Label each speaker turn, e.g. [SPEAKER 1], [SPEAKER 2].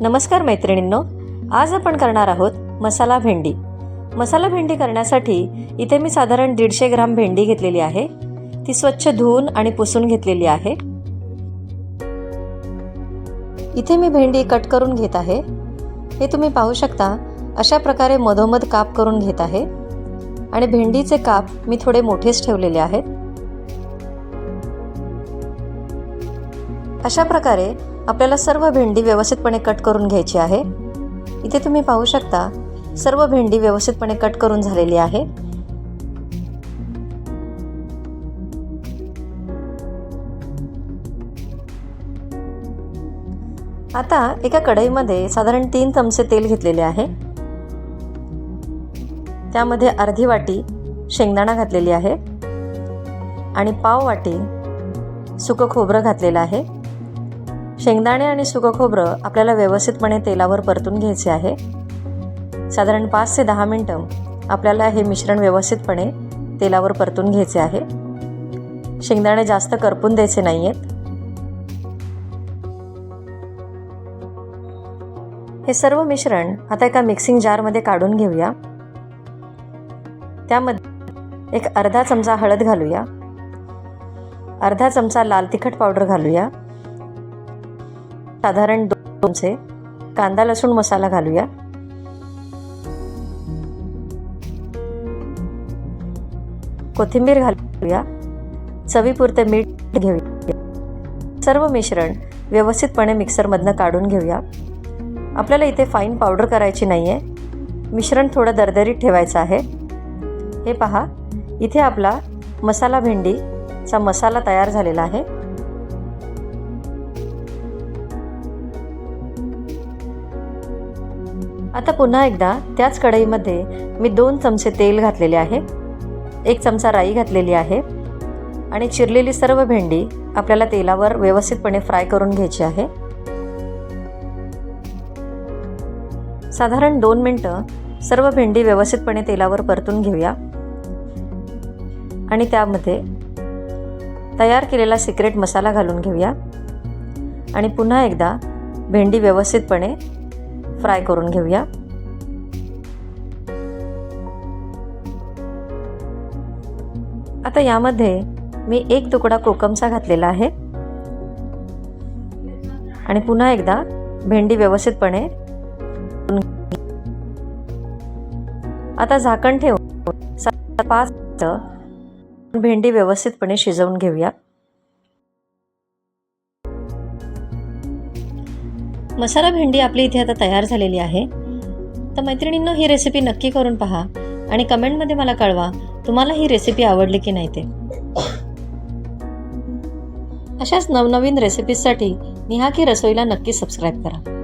[SPEAKER 1] नमस्कार मैत्रिणींनो आज आपण करणार आहोत मसाला भेंडी. मसाला भेंडी करण्यासाठी इथे मी साधारण दीडशे ग्राम भेंडी घेतलेली आहे. ती स्वच्छ धुवून आणि पुसून घेतलेली आहे. इथे मी भेंडी कट करून घेत आहे. हे तुम्ही पाहू शकता अशा प्रकारे मधोमध काप करून घेत आहे. आणि भेंडीचे काप मी थोडे मोठेच ठेवलेले आहेत. अशा प्रकारे आपल्याला सर्व भेंडी व्यवस्थितपणे कट करून घ्यायची आहे. इथे तुम्ही पाहू शकता सर्व भेंडी व्यवस्थितपणे कट करून झालेली आहे. आता एका कढईमध्ये साधारण तीन चमचे तेल घेतलेले आहे. त्यामध्ये अर्धी वाटी शेंगदाणा घातलेली आहे. आणि पाव वाटी सुकं खोबरं घातलेलं आहे. शेंगदाणे आणि सुकं खोबरं आपल्याला व्यवस्थितपणे तेलावर परतून घ्यायचे आहे. साधारण पाच ते दहा मिनटं आपल्याला हे मिश्रण व्यवस्थितपणे तेलावर परतून घ्यायचे आहे. शेंगदाणे जास्त करपून द्यायचे नाही आहेत हे सर्व मिश्रण आता एका मिक्सिंग जारमध्ये काढून घेऊया. त्यामध्ये एक अर्धा चमचा हळद घालूया. अर्धा चमचा लाल तिखट पावडर घालूया. साधारण दोनचे कांदा लसूण मसाला घालूया. कोथिंबीर घालूया. चवीपुरते मीठ घेऊया. सर्व मिश्रण व्यवस्थितपणे मिक्सरमधनं काढून घेऊया. आपल्याला इथे फाईन पावडर करायची नाही आहे मिश्रण थोडं दरदरीत ठेवायचं आहे. हे पहा इथे आपला मसाला भेंडीचा मसाला तयार झालेला आहे. आता पुन्हा एकदा त्याच कढईमध्ये मी दोन चमचे तेल घातलेले आहे. एक चमचा राई घातलेली आहे. आणि चिरलेली सर्व भेंडी आपल्याला तेलावर व्यवस्थितपणे फ्राय करून घ्यायची आहे. साधारण दोन मिनटं सर्व भेंडी व्यवस्थितपणे तेलावर परतून घेऊया. आणि त्यामध्ये तयार केलेला सिक्रेट मसाला घालून घेऊया. आणि पुन्हा एकदा भेंडी व्यवस्थितपणे फ्राय करून घेऊया. आता यामध्ये मी एक तुकडा कोकमचा घातलेला आहे. आणि पुन्हा एकदा भेंडी व्यवस्थितपणे आता झाकण ठेवून पाच भेंडी व्यवस्थितपणे शिजवून घेऊया. मसाला भेंडी आपली इथे आता तयार झालेली आहे. तर मैत्रिणींनो ही रेसिपी नक्की करून पहा आणि कमेंटमध्ये मला कळवा तुम्हाला ही रेसिपी आवडली की नाही ते. अशाच नवनवीन रेसिपीजसाठी निहा की रसोईला नक्की सबस्क्राईब करा.